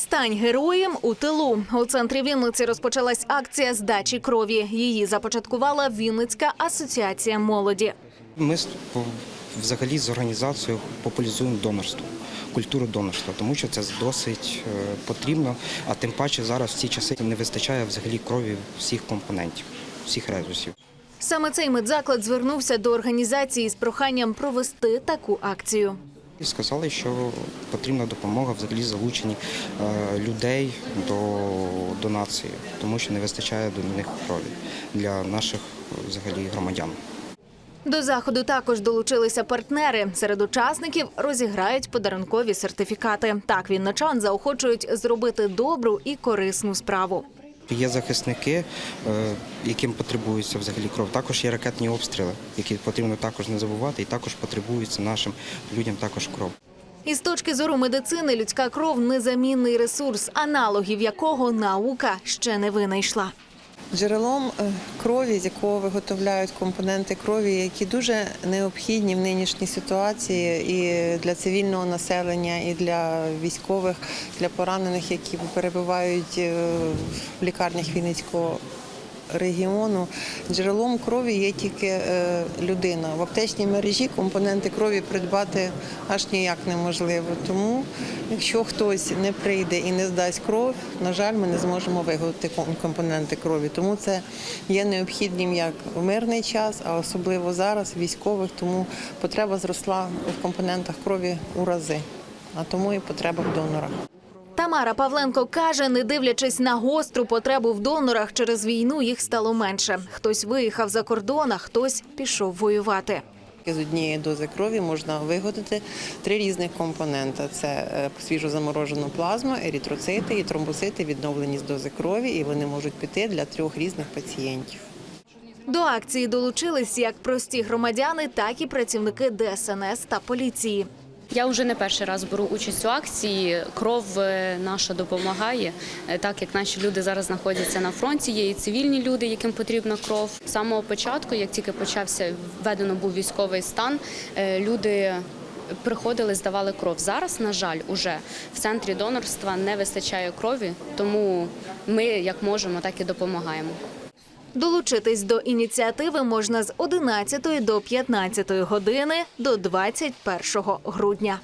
Стань героєм у тилу. У центрі Вінниці розпочалась акція здачі крові. Її започаткувала Вінницька асоціація молоді. Ми взагалі з організацією популяризуємо донорство, культуру донорства, тому що це досить е, потрібно. А тим паче зараз в ці часи не вистачає взагалі крові всіх компонентів, всіх резусів. Саме цей медзаклад звернувся до організації з проханням провести таку акцію. І сказали, що потрібна допомога взагалі залучені е, людей до донації, тому що не вистачає до них крові для наших взагалі громадян. До заходу також долучилися партнери. Серед учасників розіграють подарункові сертифікати. Так вінничан заохочують зробити добру і корисну справу. Є захисники, е, яким потребується взагалі кров. Також є ракетні обстріли, які потрібно також не забувати, і також потребується нашим людям також кров. Із точки зору медицини людська кров незамінний ресурс, аналогів якого наука ще не винайшла. Джерелом е, крові, з якого виготовляють компоненти крові, які дуже необхідні в нинішній ситуації і для цивільного населення, і для військових, для поранених, які перебувають е, в лікарнях Вінницького регіону. Джерелом крові є тільки е, людина. В аптечній мережі компоненти крові придбати аж ніяк неможливо. Тому, якщо хтось не прийде і не здасть кров, на жаль, ми не зможемо виготовити компоненти крові. Тому це є необхідним як в мирний час, а особливо зараз, військових. Тому потреба зросла в компонентах крові у рази, а тому і потреба в донорах. Тамара Павленко каже, не дивлячись на гостру потребу в донорах через війну, їх стало менше. Хтось виїхав за кордон, а хтось пішов воювати. З однієї дози крові можна виготовити три різних компонента: це е, свіжозаморожену плазму, ерітроцити і тромбоцити, відновлені з дози крові, і вони можуть піти для трьох різних пацієнтів. До акції долучились як прості громадяни, так і працівники ДСНС та поліції. Я вже не перший раз беру участь у акції. Кров е, наша допомагає, Е, так як наші люди зараз знаходяться на фронті. Є і цивільні люди, яким потрібна кров. З самого початку, як тільки почався введено був військовий стан, е, люди. Приходили, здавали кров. Зараз, на жаль, уже в центрі донорства не вистачає крові, тому ми як можемо, так і допомагаємо. Долучитись до ініціативи можна з 11 до 15 години до 21 грудня.